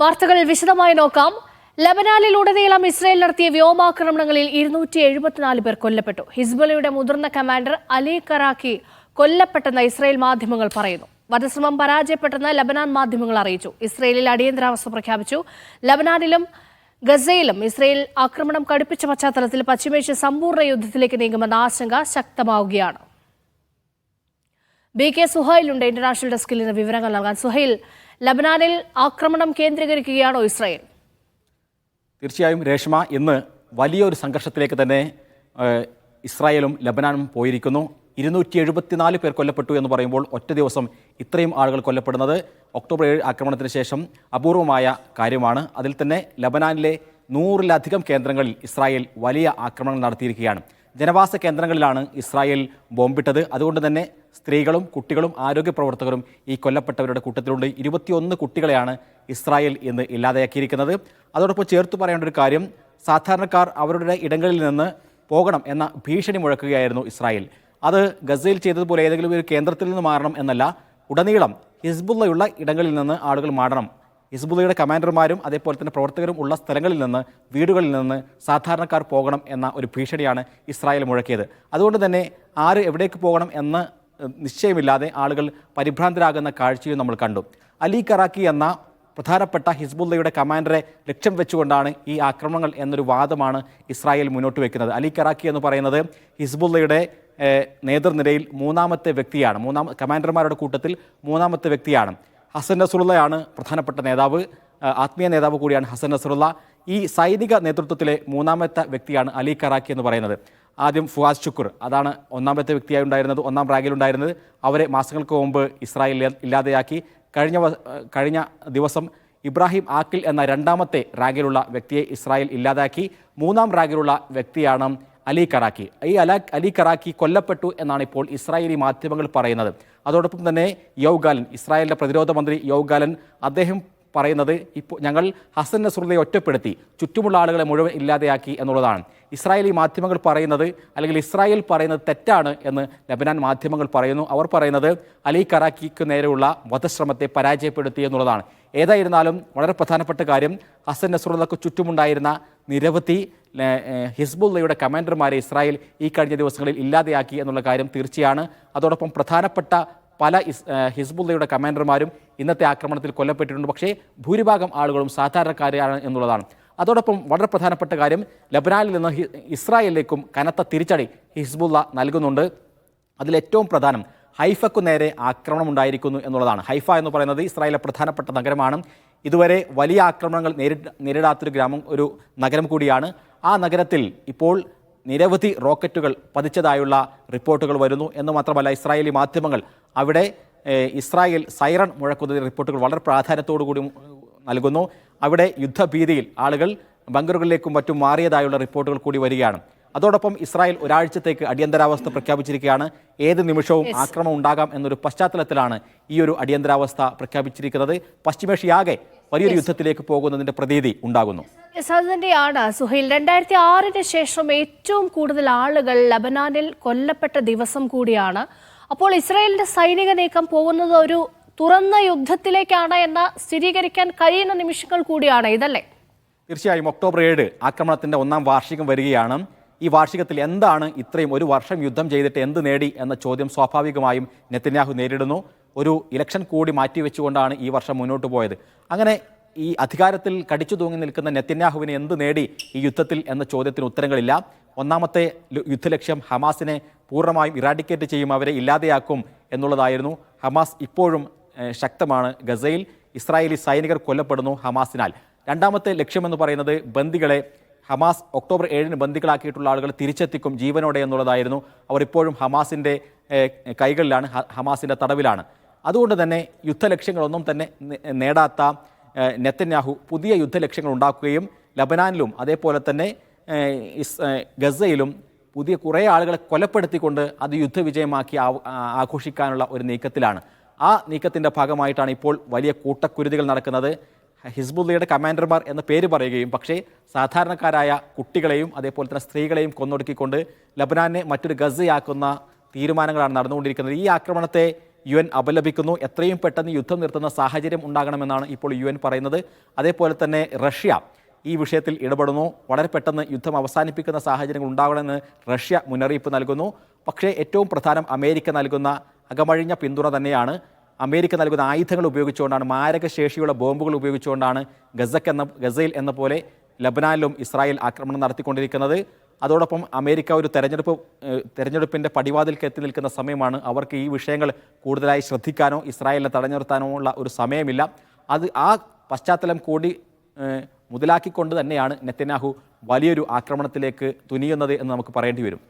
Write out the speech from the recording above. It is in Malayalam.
വാർത്തകൾ വിശദമായി നോക്കാം. ലബനാനിലുടനീളം ഇസ്രയേൽ നടത്തിയ വ്യോമാക്രമണങ്ങളിൽ ഇരുന്നൂറ്റി എഴുപത്തിനാല് പേർ കൊല്ലപ്പെട്ടു. ഹിസ്ബലയുടെ മുതിർന്ന കമാൻഡർ അലി കറാക്കി കൊല്ലപ്പെട്ടെന്ന് ഇസ്രയേൽ മാധ്യമങ്ങൾ പറയുന്നു. വധശ്രമം പരാജയപ്പെട്ടെന്ന് ലബനാൻ മാധ്യമങ്ങൾ അറിയിച്ചു. ഇസ്രയേലിൽ അടിയന്തരാവസ്ഥ പ്രഖ്യാപിച്ചു. ലബനാനിലും ഗസയിലും ഇസ്രയേൽ ആക്രമണം കടുപ്പിച്ച പശ്ചാത്തലത്തിൽ പശ്ചിമേഷ്യ സമ്പൂർണ യുദ്ധത്തിലേക്ക് നീങ്ങുമെന്ന ആശങ്ക ശക്തമാവുകയാണ്. ബി കെ സുഹൈലുണ്ട് ഇന്റർനാഷണൽ ഡെസ്കിൽ നിന്ന് വിവരങ്ങൾ നൽകാൻ. സുഹൈൽ ലബനാനിൽ ആക്രമണം കേന്ദ്രീകരിക്കുകയാണോ ഇസ്രായേൽ. തീർച്ചയായും രേഷ്മ ഇന്ന് വലിയൊരു സംഘർഷത്തിലേക്ക് തന്നെ ഇസ്രായേലും ലബനാനും പോയിരിക്കുന്നു. ഇരുന്നൂറ്റി എഴുപത്തിനാല് പേർ കൊല്ലപ്പെട്ടു എന്ന് പറയുമ്പോൾ ഒറ്റ ദിവസം ഇത്രയും ആളുകൾ കൊല്ലപ്പെടുന്നത്. ഒക്ടോബർ ഏഴ് ആക്രമണത്തിന് ശേഷം അപൂർവമായ കാര്യമാണ്. അതിൽ തന്നെ ലബനാനിലെ നൂറിലധികം കേന്ദ്രങ്ങളിൽ ഇസ്രായേൽ വലിയ ആക്രമണങ്ങൾ നടത്തിയിരിക്കുകയാണ്. ജനവാസ കേന്ദ്രങ്ങളിലാണ് ഇസ്രായേൽ ബോംബിട്ടത്. അതുകൊണ്ട് തന്നെ സ്ത്രീകളും കുട്ടികളും ആരോഗ്യ പ്രവർത്തകരും ഈ കൊല്ലപ്പെട്ടവരുടെ കൂട്ടത്തിലുണ്ട്. ഇരുപത്തിയൊന്ന് കുട്ടികളെയാണ് ഇസ്രായേൽ ഇന്ന് ഇല്ലാതെയാക്കിയിരിക്കുന്നത്. അതോടൊപ്പം ചേർത്ത് പറയേണ്ട ഒരു കാര്യം സാധാരണക്കാർ അവരുടെ ഇടങ്ങളിൽ നിന്ന് പോകണം എന്ന ഭീഷണി മുഴക്കുകയായിരുന്നു ഇസ്രായേൽ. അത് ഗസയിൽ ചെയ്തതുപോലെ ഏതെങ്കിലും ഒരു കേന്ദ്രത്തിൽ നിന്ന് മാറണം എന്നല്ല ഉടനീളം ഹിസ്ബുള്ളയുള്ള ഇടങ്ങളിൽ നിന്ന് ആളുകൾ മാറണം. ഹിസ്ബുള്ളയുടെ കമാൻഡർമാരും അതേപോലെ തന്നെ പ്രവർത്തകരും ഉള്ള സ്ഥലങ്ങളിൽ നിന്ന് വീടുകളിൽ നിന്ന് സാധാരണക്കാർ പോകണം എന്ന ഒരു ഭീഷണിയാണ് ഇസ്രായേൽ മുഴക്കിയത്. അതുകൊണ്ട് തന്നെ ആര് എവിടേക്ക് പോകണം എന്ന് നിശ്ചയമില്ലാതെ ആളുകൾ പരിഭ്രാന്തരാകുന്ന കാഴ്ചയും നമ്മൾ കണ്ടു. അലി കറാക്കി എന്ന പ്രധാനപ്പെട്ട ഹിസ്ബുള്ളയുടെ കമാൻഡറെ ലക്ഷ്യം വെച്ചുകൊണ്ടാണ് ഈ ആക്രമണങ്ങൾ എന്നൊരു വാദമാണ് ഇസ്രായേൽ മുന്നോട്ട് വെക്കുന്നത്. അലി കറാക്കി എന്ന് പറയുന്നത് ഹിസ്ബുള്ളയുടെ നേതൃനിരയിൽ മൂന്നാമത്തെ വ്യക്തിയാണ്. മൂന്നാം കമാൻഡർമാരുടെ കൂട്ടത്തിൽ മൂന്നാമത്തെ വ്യക്തിയാണ്. ഹസൻ നസറുള്ളയാണ് പ്രധാനപ്പെട്ട നേതാവ്. ആത്മീയ നേതാവ് കൂടിയാണ് ഹസൻ നസറുള്ള. ഈ സൈനിക നേതൃത്വത്തിലെ മൂന്നാമത്തെ വ്യക്തിയാണ് അലി കറാക്കി എന്ന് പറയുന്നത്. ആദ്യം ഫുവാസ് ഷുക്കൂർ അതാണ് ഒന്നാമത്തെ വ്യക്തിയായി ഉണ്ടായിരുന്നത് ഒന്നാം റാങ്കിലുണ്ടായിരുന്നത് അവരെ മാസങ്ങൾക്ക് മുമ്പ് ഇസ്രായേൽ ഇല്ലാതെയാക്കി. കഴിഞ്ഞ കഴിഞ്ഞ ദിവസം ഇബ്രാഹിം ആക്കിൽ എന്ന രണ്ടാമത്തെ റാങ്കിലുള്ള വ്യക്തിയെ ഇസ്രായേൽ ഇല്ലാതാക്കി. മൂന്നാം റാങ്കിലുള്ള വ്യക്തിയാണ് അലി കറാക്കി ഈ അല അലി കറാക്കി കൊല്ലപ്പെട്ടു എന്നാണ് ഇപ്പോൾ ഇസ്രായേലി മാധ്യമങ്ങൾ പറയുന്നത്. അതോടൊപ്പം തന്നെ യൗഗാലൻ ഇസ്രായേലിന്റെ പ്രതിരോധ മന്ത്രി യൗഗാലൻ അദ്ദേഹം പറയുന്നത് ഇപ്പോൾ ഞങ്ങൾ ഹസൻ നസുറുയെ ഒറ്റപ്പെടുത്തി ചുറ്റുമുള്ള ആളുകളെ മുഴുവൻ ഇല്ലാതെയാക്കി എന്നുള്ളതാണ്. ഇസ്രായേലി മാധ്യമങ്ങൾ പറയുന്നത് അല്ലെങ്കിൽ ഇസ്രായേൽ പറയുന്നത് തെറ്റാണ് എന്ന് ലബനാൻ മാധ്യമങ്ങൾ പറയുന്നു. അവർ പറയുന്നത് അലി കറാക്കിക്ക് നേരെയുള്ള വധശ്രമത്തെ പരാജയപ്പെടുത്തി എന്നുള്ളതാണ്. ഏതായിരുന്നാലും വളരെ പ്രധാനപ്പെട്ട കാര്യം ഹസൻ നസ്രുള്ളക്ക് ചുറ്റുമുണ്ടായിരുന്ന നിരവധി ഹിസ്ബുള്ളയുടെ കമാൻഡർമാരെ ഇസ്രായേൽ ഈ കഴിഞ്ഞ ദിവസങ്ങളിൽ ഇല്ലാതെയാക്കി എന്നുള്ള കാര്യം തീർച്ചയാണ്. അതോടൊപ്പം പ്രധാനപ്പെട്ട പല ഹിസ്ബുള്ളയുടെ കമാൻഡർമാരും ഇന്നത്തെ ആക്രമണത്തിൽ കൊല്ലപ്പെട്ടിട്ടുണ്ട്. പക്ഷേ ഭൂരിഭാഗം ആളുകളും സാധാരണക്കാരാണ് എന്നുള്ളതാണ്. അതോടൊപ്പം വളരെ പ്രധാനപ്പെട്ട കാര്യം ലബനാനിൽ നിന്ന് ഇസ്രായേലിലേക്കും കനത്ത തിരിച്ചടി ഹിസ്ബുള്ള നൽകുന്നുണ്ട്. അതിലേറ്റവും പ്രധാനം ഹൈഫക്കു നേരെ ആക്രമണം ഉണ്ടായിരിക്കുന്നു എന്നുള്ളതാണ്. ഹൈഫ എന്ന് പറയുന്നത് ഇസ്രായേലിലെ പ്രധാനപ്പെട്ട നഗരമാണ്. ഇതുവരെ വലിയ ആക്രമണങ്ങൾ നേരി നേരിടാത്തൊരു ഗ്രാമം ഒരു നഗരം കൂടിയാണ്. ആ നഗരത്തിൽ ഇപ്പോൾ നിരവധി റോക്കറ്റുകൾ പതിച്ചതായുള്ള റിപ്പോർട്ടുകൾ വരുന്നു. എന്ന് മാത്രമല്ല ഇസ്രായേലി മാധ്യമങ്ങൾ അവിടെ ഇസ്രായേൽ സൈറൺ മുഴക്കുന്ന റിപ്പോർട്ടുകൾ വളരെ പ്രാധാന്യത്തോടു കൂടി നൽകുന്നു. അവിടെ യുദ്ധഭീതിയിൽ ആളുകൾ ബങ്കറുകളിലേക്കും മറ്റും മാറിയതായുള്ള റിപ്പോർട്ടുകൾ കൂടി വരികയാണ്. അതോടൊപ്പം ഇസ്രായേൽ ഒരാഴ്ചത്തേക്ക് അടിയന്തരാവസ്ഥ പ്രഖ്യാപിച്ചിരിക്കുകയാണ്. ഏത് നിമിഷവും ആക്രമണം ഉണ്ടാകാം എന്നൊരു പശ്ചാത്തലത്തിലാണ് ഈ ഒരു അടിയന്തരാവസ്ഥ പ്രഖ്യാപിച്ചിരിക്കുന്നത്. പശ്ചിമേഷ്യയാകെ വലിയൊരു യുദ്ധത്തിലേക്ക് പോകുന്നതിന്റെ പ്രതീതി ഉണ്ടാകുന്നു. തന്നെയാണ് സുഹൈൽ. രണ്ടായിരത്തി ആറിന് ശേഷം ഏറ്റവും കൂടുതൽ ആളുകൾ ലബനാനിൽ കൊല്ലപ്പെട്ട ദിവസം കൂടിയാണ് അപ്പോൾ ഇസ്രായേലിന്റെ സൈനിക നീക്കം പോകുന്നത് ഒരു തുറന്ന യുദ്ധത്തിലേക്കാണ് എന്ന് സ്ഥിരീകരിക്കാൻ കഴിയുന്ന നിമിഷങ്ങൾ കൂടിയാണ് ഇതല്ലേ? തീർച്ചയായും ഒക്ടോബർ ഏഴ് ആക്രമണത്തിന്റെ ഒന്നാം വാർഷികം വരികയാണ്. ഈ വാർഷികത്തിൽ എന്താണ് ഇത്രയും ഒരു വർഷം യുദ്ധം ചെയ്തിട്ട് എന്ത് നേടി എന്ന ചോദ്യം സ്വാഭാവികമായും നെത്തന്യാഹു നേരിടുന്നു. ഒരു ഇലക്ഷൻ കൂടി മാറ്റിവെച്ചുകൊണ്ടാണ് ഈ വർഷം മുന്നോട്ട് പോയത്. അങ്ങനെ ഈ അധികാരത്തിൽ കടിച്ചു തൂങ്ങി നിൽക്കുന്ന നെത്തന്യാഹുവിന് എന്ത് നേടി ഈ യുദ്ധത്തിൽ എന്ന ചോദ്യത്തിന് ഉത്തരങ്ങളില്ല. ഒന്നാമത്തെ യുദ്ധലക്ഷ്യം ഹമാസിനെ പൂർണമായും ഇറാഡിക്കേറ്റ് ചെയ്യും അവരെ ഇല്ലാതെയാക്കും എന്നുള്ളതായിരുന്നു. ഹമാസ് ഇപ്പോഴും ശക്തമാണ് ഗസയിൽ. ഇസ്രായേലി സൈനികർ കൊല്ലപ്പെടുന്നു ഹമാസിനാൽ. രണ്ടാമത്തെ ലക്ഷ്യമെന്ന് പറയുന്നത് ബന്ദികളെ ഹമാസ് ഒക്ടോബർ ഏഴിന് ബന്ദികളാക്കിയിട്ടുള്ള ആളുകൾ തിരിച്ചെത്തിക്കും ജീവനോടെ എന്നുള്ളതായിരുന്നു. അവർ ഇപ്പോഴും ഹമാസിന്റെ കൈകളിലാണ് ഹമാസിന്റെ തടവിലാണ്. അതുകൊണ്ട് തന്നെ യുദ്ധലക്ഷ്യങ്ങളൊന്നും തന്നെ നേടാത്ത നെത്തന്യാഹു പുതിയ യുദ്ധലക്ഷ്യങ്ങൾ ഉണ്ടാക്കുകയും ലബനാനിലും അതേപോലെ തന്നെ ഗസയിലും പുതിയ കുറേ ആളുകളെ കൊലപ്പെടുത്തിക്കൊണ്ട് അത് യുദ്ധവിജയമാക്കി ആഘോഷിക്കാനുള്ള ഒരു നീക്കത്തിലാണ്. ആ നീക്കത്തിന്റെ ഭാഗമായിട്ടാണ് ഇപ്പോൾ വലിയ കൂട്ടക്കുരുതികൾ നടക്കുന്നത്. ഹിസ്ബുള്ളയുടെ കമാൻഡർമാർ എന്ന പേര് പറയുകയും പക്ഷേ സാധാരണക്കാരായ കുട്ടികളെയും അതേപോലെ തന്നെ സ്ത്രീകളെയും കൊന്നൊടുക്കിക്കൊണ്ട് ലബനാനെ മറ്റൊരു ഗസയാക്കുന്ന തീരുമാനങ്ങളാണ് നടന്നുകൊണ്ടിരിക്കുന്നത്. ഈ ആക്രമണത്തെ യു എൻ അപലപിക്കുന്നു. എത്രയും പെട്ടെന്ന് യുദ്ധം നിർത്തുന്ന സാഹചര്യം ഉണ്ടാകണമെന്നാണ് ഇപ്പോൾ യു എൻ പറയുന്നത്. അതേപോലെ തന്നെ റഷ്യ ഈ വിഷയത്തിൽ ഇടപെടുന്നു. വളരെ പെട്ടെന്ന് യുദ്ധം അവസാനിപ്പിക്കുന്ന സാഹചര്യങ്ങൾ ഉണ്ടാകണമെന്ന് റഷ്യ മുന്നറിയിപ്പ് നൽകുന്നു. പക്ഷേ ഏറ്റവും പ്രധാനം അമേരിക്ക നൽകുന്ന അകമഴിഞ്ഞ പിന്തുണ തന്നെയാണ്. അമേരിക്ക നൽകുന്ന ആയുധങ്ങൾ ഉപയോഗിച്ചുകൊണ്ടാണ് മാരകശേഷിയുള്ള ബോംബുകൾ ഉപയോഗിച്ചുകൊണ്ടാണ് ഗസക്ക് എന്ന ഗസയിൽ എന്ന പോലെ ലബനാനിലും ഇസ്രായേൽ ആക്രമണം നടത്തിക്കൊണ്ടിരിക്കുന്നത്. അതോടൊപ്പം അമേരിക്ക ഒരു തെരഞ്ഞെടുപ്പ് തെരഞ്ഞെടുപ്പിന്റെ പടിവാതിൽക്ക് എത്തി നിൽക്കുന്ന സമയമാണ് അവർക്ക് ഈ വിഷയങ്ങൾ കൂടുതലായി ശ്രദ്ധിക്കാനോ ഇസ്രായേലിനെ തടഞ്ഞു നിർത്താനോ ഉള്ള ഒരു സമയമില്ല. അത് ആ പശ്ചാത്തലം കൂടി മുതലാക്കിക്കൊണ്ട് തന്നെയാണ് നെത്തനാഹു വലിയൊരു ആക്രമണത്തിലേക്ക് തുനിയുന്നത് എന്ന് നമുക്ക് പറയേണ്ടി വരും.